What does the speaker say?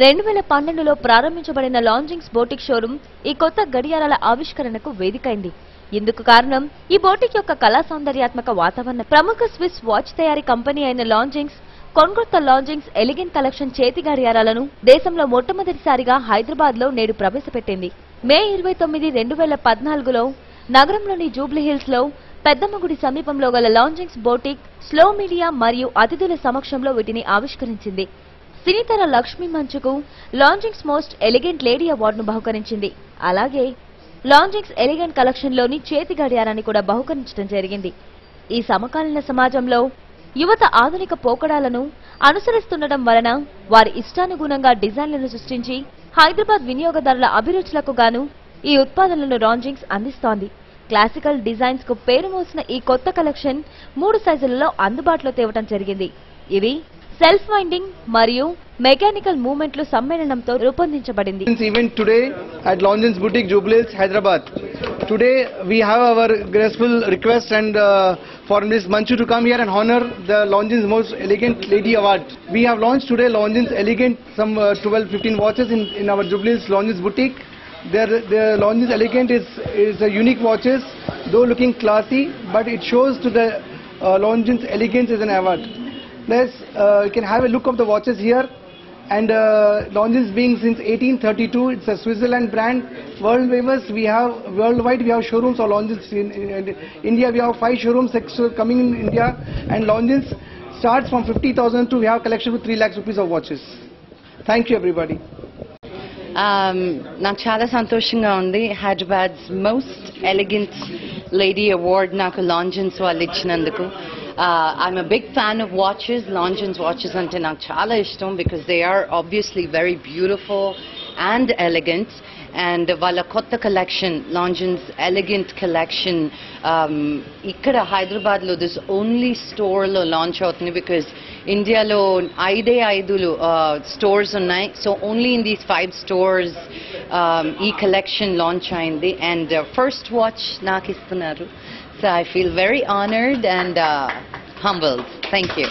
రెండు వేల పన్నెండులో ప్రారంభించబడిన లాంజింగ్స్ బోటిక్ షోరూం ఈ కొత్త గడియారాల ఆవిష్కరణకు వేదికైంది. ఇందుకు కారణం ఈ బోటిక్ యొక్క కళా సౌందర్యాత్మక వాతావరణం ప్రముఖ స్విస్ వాచ్ తయారీ కంపెనీ అయిన లాంజింగ్స్ కొన్గొత్త లాంజింగ్స్ ఎలిగెంట్ కలెక్షన్ చేతి గడియారాలను దేశంలో మొట్టమొదటిసారిగా హైదరాబాద్లో నేడు ప్రవేశపెట్టింది. మే ఇరవై తొమ్మిది రెండు వేల పద్నాలుగులో నగరంలోని జూబ్లీ హిల్స్లో పెద్దమ్మగుడి సమీపంలో గల లాంజింగ్స్ బోటిక్ స్లో మీడియా మరియు అతిథుల సమక్షంలో వీటిని ఆవిష్కరించింది. సినీతర లక్ష్మీ మంచుకు లాంజింగ్స్ మోస్ట్ ఎలిగెంట్ లేడీ అవార్డును బహుకరించింది. అలాగే లాంజింగ్స్ ఎలిగెంట్ కలెక్షన్లోని చేతి గడియారాన్ని కూడా బహుకరించడం జరిగింది. ఈ సమకాలీన సమాజంలో యువత ఆధునిక పోకడాలను అనుసరిస్తుండటం వలన వారి ఇష్టానుగుణంగా డిజైన్లను సృష్టించి హైదరాబాద్ వినియోగదారుల అభిరుచులకు గాను ఈ ఉత్పాదనలను లాంజింగ్స్ అందిస్తోంది. క్లాసికల్ డిజైన్స్కు పేరు మోసిన ఈ కొత్త కలెక్షన్ మూడు సైజులలో అందుబాటులో తేవటం జరిగింది. ఇవి సెల్ఫ్ వైండింగ్ మరియు మెకానికల్ మూవ్మెంట్లు సమ్మేళనంతో రూపొందించబడింది This event today at Longines Boutique Jubilees, Hyderabad. Today we have our graceful request and uh, for Ms. Manchu to come here and honor the Longines Most Elegant Lady Award. We have launched today Longines Elegant, some uh, 12, 15 watches in, in our Jubilees Longines Boutique. Their, their Longines Elegant is, is a unique watches, though looking classy, but it shows to the uh, Longines Elegance as an award. Plus, uh, you can have a look of the watches here. And uh, Longines being since 1832, it's a Switzerland brand. World waivers, we have worldwide we have showrooms of Longines in, in India. We have five showrooms ex- coming in India, and Longines starts from 50,000 to we have collection with 3 lakhs rupees of watches. Thank you, everybody. Um, నాకు చాలా సంతోషంగా ఉంది Hyderabad's most elegant lady award నాకు Longines వాళ్ళు ఇచ్చినందుకు I'm a big fan of watches Longines watches అంటే నాకు చాలా ఇష్టం because they are obviously very beautiful and elegant And వాళ్ళ కొత్త కలెక్షన్ లాంజన్స్ ఎలిగెంట్ కలెక్షన్ ఇక్కడ హైదరాబాద్లో దిస్ ఓన్లీ స్టోర్లో లాంచ్ అవుతుంది బికాస్ ఇండియాలో ఐదే ఐదులు స్టోర్స్ ఉన్నాయి. So only in these five stores ఈ కలెక్షన్ లాంచ్ అయింది. అండ్ ఫస్ట్ వాచ్ నాకు ఇస్తున్నారు. So I feel very honoured and humbled thank you